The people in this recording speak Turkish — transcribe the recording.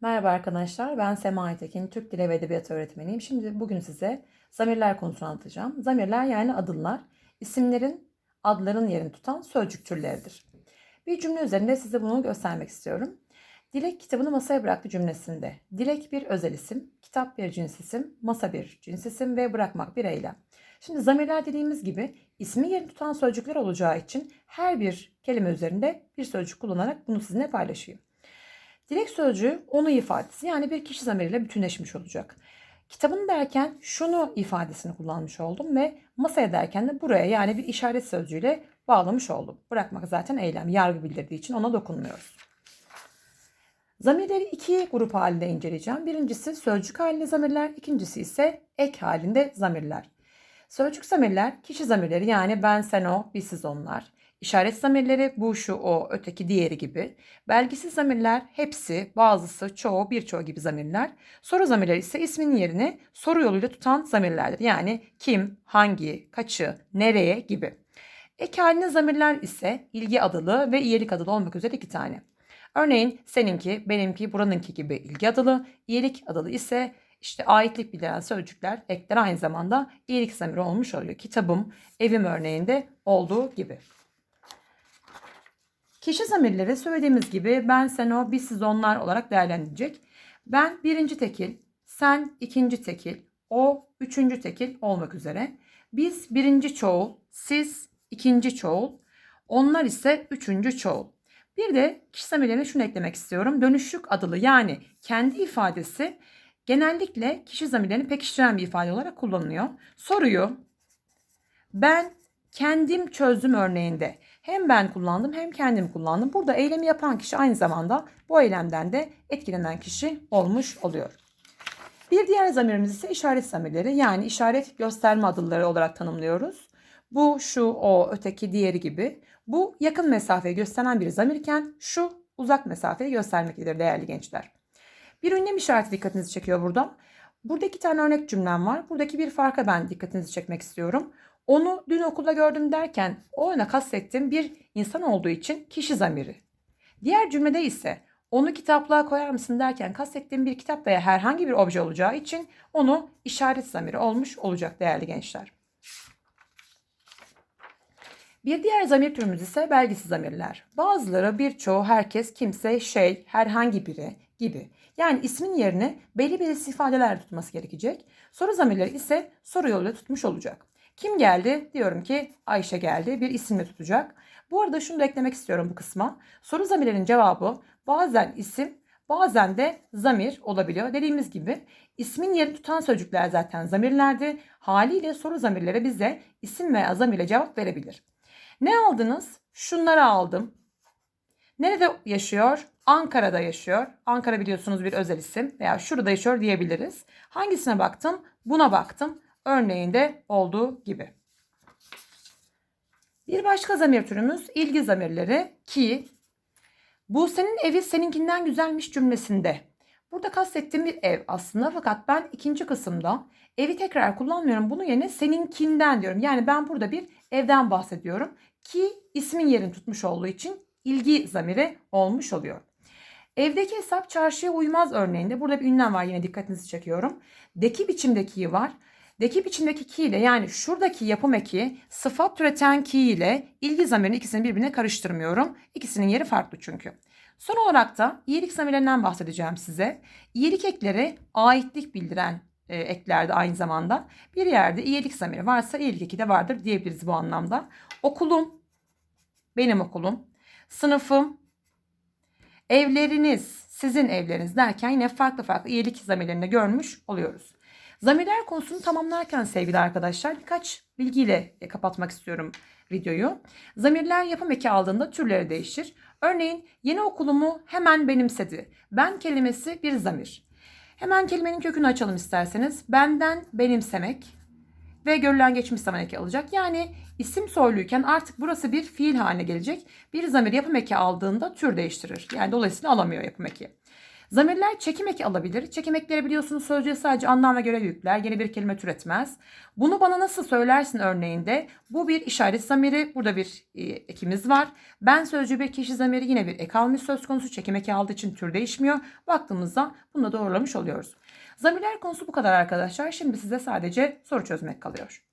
Merhaba arkadaşlar, ben Sema Aytekin, Türk Dili ve Edebiyatı öğretmeniyim. Şimdi bugün size zamirler konusunu anlatacağım. Zamirler yani adımlar, isimlerin, adların yerini tutan sözcük türleridir. Bir cümle üzerinde size bunu göstermek istiyorum. Dilek kitabını masaya bıraktı cümlesinde. Dilek bir özel isim, kitap bir cins isim, masa bir cins isim ve bırakmak bir eylem. Şimdi zamirler dediğimiz gibi ismi yerini tutan sözcükler olacağı için her bir kelime üzerinde bir sözcük kullanarak bunu sizinle paylaşayım. Dilek sözcüğü onu ifadesi yani bir kişi zamiriyle bütünleşmiş olacak. Kitabını derken şunu ifadesini kullanmış oldum ve masaya derken de buraya yani bir işaret sözcüğüyle bağlamış oldum. Bırakmak zaten eylem, yargı bildirdiği için ona dokunmuyoruz. Zamirleri iki grup halinde inceleyeceğim. Birincisi sözcük halinde zamirler, ikincisi ise ek halinde zamirler. Sözcük zamirler kişi zamirleri yani ben, sen, o, biz, siz, onlar. İşaret zamirleri bu, şu, o, öteki, diğeri gibi. Belgisiz zamirler hepsi, bazısı, çoğu, birçoğu gibi zamirler. Soru zamirleri ise ismin yerini soru yoluyla tutan zamirlerdir. Yani kim, hangi, kaçı, nereye gibi. Ek halinde zamirler ise ilgi adılı ve iyilik adılı olmak üzere iki tane. Örneğin seninki, benimki, buranınki gibi ilgi adılı, iyilik adılı ise işte aitlik bildiren sözcükler ekler aynı zamanda iyilik zamiri olmuş oluyor. Kitabım, evim örneğinde olduğu gibi. Kişi zamirleri söylediğimiz gibi ben, sen, o, biz, siz, onlar olarak değerlendirilecek. Ben birinci tekil, sen ikinci tekil, o üçüncü tekil olmak üzere. Biz birinci çoğul, siz ikinci çoğul, onlar ise üçüncü çoğul. Bir de kişi zamirlerine şunu eklemek istiyorum. Dönüşlük adılı yani kendi ifadesi genellikle kişi zamirlerini pekiştiren bir ifade olarak kullanılıyor. Soruyu ben kendim çözdüm örneğinde hem ben kullandım hem kendim kullandım. Burada eylemi yapan kişi aynı zamanda bu eylemden de etkilenen kişi olmuş oluyor. Bir diğer zamirimiz ise işaret zamirleri yani işaret gösterme adılları olarak tanımlıyoruz. Bu, şu, o, öteki, diğeri gibi. Bu yakın mesafeyi gösteren bir zamirken şu uzak mesafeyi göstermektedir değerli gençler. Bir ünlem işareti dikkatinizi çekiyor burada. Burada iki tane örnek cümlem var. Buradaki bir farka ben dikkatinizi çekmek istiyorum. Onu dün okulda gördüm derken o ona kastettiğim bir insan olduğu için kişi zamiri. Diğer cümlede ise onu kitaplığa koyar mısın derken kastettiğim bir kitap veya herhangi bir obje olacağı için onu işaret zamiri olmuş olacak değerli gençler. Bir diğer zamir türümüz ise belgisiz zamirler. Bazıları birçoğu, herkes, kimse, şey, herhangi biri gibi. Yani ismin yerine belli belirsiz ifadeler tutması gerekecek. Soru zamirleri ise soru yoluyla tutmuş olacak. Kim geldi? Diyorum ki Ayşe geldi. Bir isimle tutacak. Bu arada şunu da eklemek istiyorum bu kısma. Soru zamirlerin cevabı bazen isim, bazen de zamir olabiliyor. Dediğimiz gibi ismin yerini tutan sözcükler zaten zamirlerdi. Haliyle soru zamirleri bize isim veya zamirle cevap verebilir. Ne aldınız? Şunları aldım. Nerede yaşıyor? Ankara'da yaşıyor. Ankara biliyorsunuz bir özel isim veya şurada yaşıyor diyebiliriz. Hangisine baktım? Buna baktım. Örneğinde olduğu gibi. Bir başka zamir türümüz ilgi zamirleri ki bu senin evi seninkinden güzelmiş cümlesinde. Burada kastettiğim bir ev aslında fakat ben ikinci kısımda evi tekrar kullanmıyorum. Bunun yerine seninkinden diyorum. Yani ben burada bir evden bahsediyorum ki ismin yerini tutmuş olduğu için ilgi zamiri olmuş oluyor. Evdeki hesap çarşıya uymaz örneğinde burada bir ünlem var yine dikkatinizi çekiyorum. Deki biçimdeki var. Deki biçimdeki ki ile yani şuradaki yapım eki sıfat türeten ki ile ilgi zamirini ikisini birbirine karıştırmıyorum. İkisinin yeri farklı çünkü. Son olarak da iyilik zamirlerinden bahsedeceğim size. İyilik ekleri aitlik bildiren e, eklerde aynı zamanda. Bir yerde iyilik zamiri varsa iyilik eki de vardır diyebiliriz bu anlamda. Okulum, benim okulum. Sınıfım, evleriniz, sizin evleriniz derken yine farklı farklı iyilik zamirlerini görmüş oluyoruz. Zamirler konusunu tamamlarken sevgili arkadaşlar birkaç bilgiyle kapatmak istiyorum videoyu. Zamirler yapım eki aldığında türleri değişir. Örneğin yeni okulumu hemen benimsedi. Ben kelimesi bir zamir. Hemen kelimenin kökünü açalım isterseniz. Benden benimsemek ve görülen geçmiş zaman eki alacak. Yani isim soyluyken artık burası bir fiil haline gelecek. Bir zamir yapım eki aldığında tür değiştirir. Yani dolayısıyla alamıyor yapım eki. Zamirler çekim eki alabilir. Çekim ekleri biliyorsunuz sözcüğe sadece anlam ve görev yükler. Yeni bir kelime türetmez. Bunu bana nasıl söylersin örneğinde? Bu bir işaret zamiri. Burada bir e, ekimiz var. Ben sözcüğü bir kişi zamiri yine bir ek almış söz konusu. Çekim eki aldığı için tür değişmiyor. Baktığımızda bunu da doğrulamış oluyoruz. Zamirler konusu bu kadar arkadaşlar. Şimdi size sadece soru çözmek kalıyor.